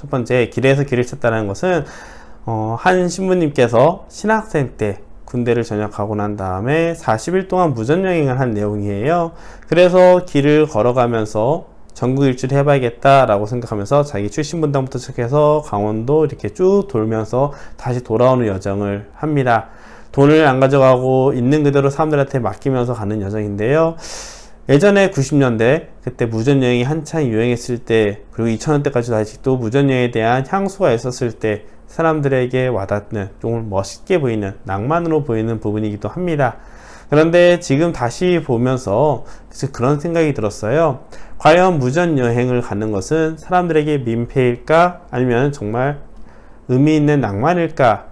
첫 번째, 길에서 길을 찾다는 것은, 어, 한 신부님께서 신학생 때 군대를 전역하고 난 다음에 40일 동안 무전여행을 한 내용이에요. 그래서 길을 걸어가면서 전국 일주를 해봐야겠다라고 생각하면서 자기 출신 분당부터 시작해서 강원도 이렇게 쭉 돌면서 다시 돌아오는 여정을 합니다. 돈을 안 가져가고 있는 그대로 사람들한테 맡기면서 가는 여정인데요. 예전에 90년대 그때 무전여행이 한창 유행했을 때 그리고 2000년대까지도 아직도 무전여행에 대한 향수가 있었을 때 사람들에게 와닿는 좀 멋있게 보이는 낭만으로 보이는 부분이기도 합니다. 그런데 지금 다시 보면서 그런 생각이 들었어요. 과연 무전여행을 가는 것은 사람들에게 민폐일까? 아니면 정말 의미 있는 낭만일까?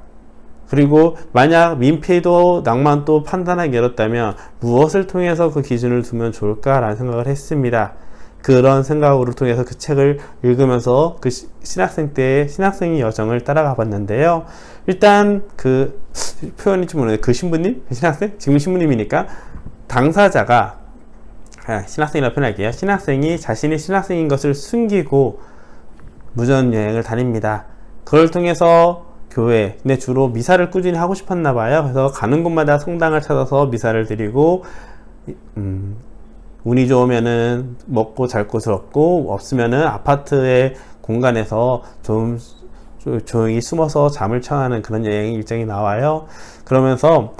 그리고 만약 민폐도 낭만도 판단하기 어렵다면 무엇을 통해서 그 기준을 두면 좋을까라는 생각을 했습니다. 그런 생각으로 통해서 그 책을 읽으면서 그 시, 신학생 때의 신학생의 여정을 따라가 봤는데요. 일단 그 표현이 좀 모르겠어요. 그 신부님? 그 신학생? 지금 신부님이니까 당사자가 아, 신학생이라고 표현할게요. 신학생이 자신이 신학생인 것을 숨기고 무전 여행을 다닙니다. 그걸 통해서 교회, 근데 주로 미사를 꾸준히 하고 싶었나 봐요. 그래서 가는 곳마다 성당을 찾아서 미사를 드리고, 음, 운이 좋으면은 먹고 잘 곳을 얻고, 없으면은 아파트의 공간에서 좀 조용히 숨어서 잠을 청하는 그런 여행 일정이 나와요. 그러면서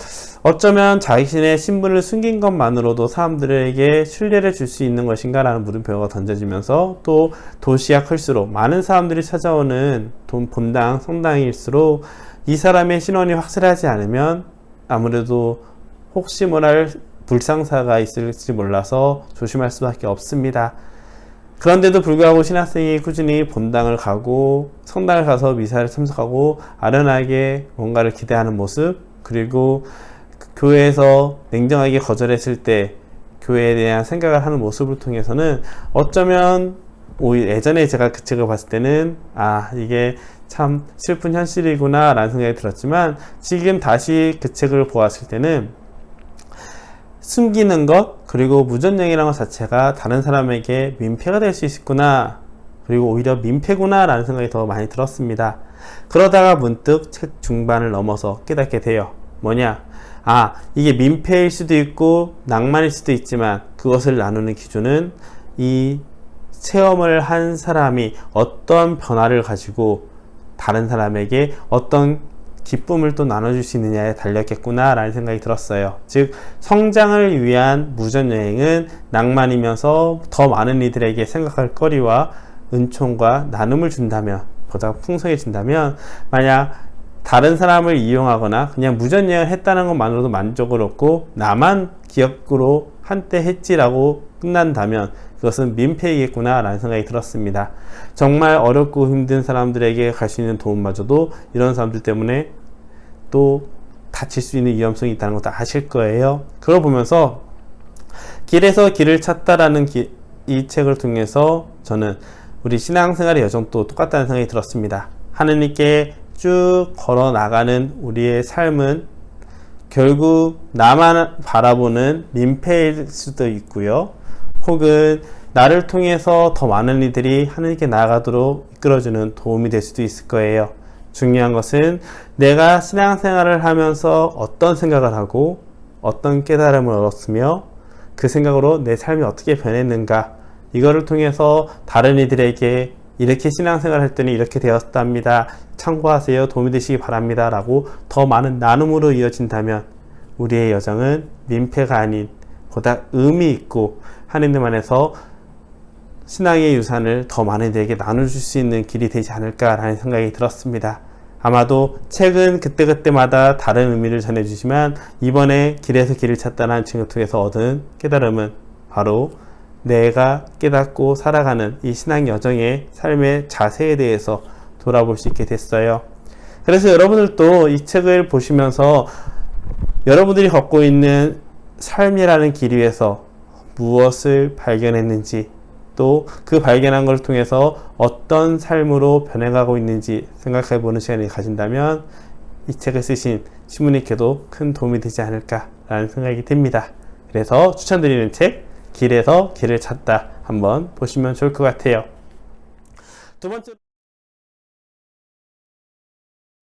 어쩌면 자신의 신분을 숨긴 것만으로도 사람들에게 신뢰를 줄 수 있는 것인가라는 물음표가 던져지면서 또 도시가 클수록 많은 사람들이 찾아오는 돈 본당 성당일수록 이 사람의 신원이 확실하지 않으면 아무래도 혹시 모랄 불상사가 있을지 몰라서 조심할 수밖에 없습니다. 그런데도 불구하고 신학생이 꾸준히 본당을 가고 성당을 가서 미사를 참석하고 아련하게 뭔가를 기대하는 모습 그리고 그 교회에서 냉정하게 거절했을 때 교회에 대한 생각을 하는 모습을 통해서는 어쩌면 오히려 예전에 제가 그 책을 봤을 때는 아 이게 참 슬픈 현실이구나 라는 생각이 들었지만 지금 다시 그 책을 보았을 때는 숨기는 것 그리고 무전령이라는 것 자체가 다른 사람에게 민폐가 될 수 있구나. 그리고 오히려 민폐구나 라는 생각이 더 많이 들었습니다. 그러다가 문득 책 중반을 넘어서 깨닫게 돼요. 뭐냐? 아 이게 민폐일 수도 있고 낭만일 수도 있지만 그것을 나누는 기준은 이 체험을 한 사람이 어떤 변화를 가지고 다른 사람에게 어떤 기쁨을 또 나눠줄 수 있느냐에 달렸겠구나 라는 생각이 들었어요. 즉, 성장을 위한 무전여행은 낭만이면서 더 많은 이들에게 생각할 거리와 은총과 나눔을 준다면, 보다 풍성해진다면, 만약 다른 사람을 이용하거나 그냥 무전여행을 했다는 것만으로도 만족을 얻고 나만 기억으로 한때 했지라고 끝난다면 그것은 민폐이겠구나 라는 생각이 들었습니다. 정말 어렵고 힘든 사람들에게 갈 수 있는 도움마저도 이런 사람들 때문에 또 다칠 수 있는 위험성이 있다는 것도 아실 거예요. 그걸 보면서 길에서 길을 찾다라는 기, 이 책을 통해서 저는 우리 신앙생활의 여정도 똑같다는 생각이 들었습니다. 하느님께 쭉 걸어 나가는 우리의 삶은 결국 나만 바라보는 민폐일 수도 있고요. 혹은 나를 통해서 더 많은 이들이 하나님께 나아가도록 이끌어주는 도움이 될 수도 있을 거예요. 중요한 것은 내가 신앙생활을 하면서 어떤 생각을 하고 어떤 깨달음을 얻었으며 그 생각으로 내 삶이 어떻게 변했는가 이거를 통해서 다른 이들에게 이렇게 신앙생활 했더니 이렇게 되었답니다. 참고하세요. 도움이 되시기 바랍니다. 라고 더 많은 나눔으로 이어진다면 우리의 여정은 민폐가 아닌 보다 의미 있고 하나님 안에서 신앙의 유산을 더 많은 이들에게 나눠줄 수 있는 길이 되지 않을까라는 생각이 들었습니다. 아마도 책은 그때그때마다 다른 의미를 전해주지만 이번에 길에서 길을 찾다는 책을 통해서 얻은 깨달음은 바로 내가 깨닫고 살아가는 이 신앙 여정의 삶의 자세에 대해서 돌아볼 수 있게 됐어요. 그래서 여러분들도 이 책을 보시면서 여러분들이 걷고 있는 삶이라는 길 위에서 무엇을 발견했는지 또 그 발견한 걸 통해서 어떤 삶으로 변해가고 있는지 생각해 보는 시간을 가진다면 이 책을 쓰신 신부님께도 큰 도움이 되지 않을까라는 생각이 듭니다. 그래서 추천드리는 책 길에서 길을 찾다 한번 보시면 좋을 것 같아요. 두 번째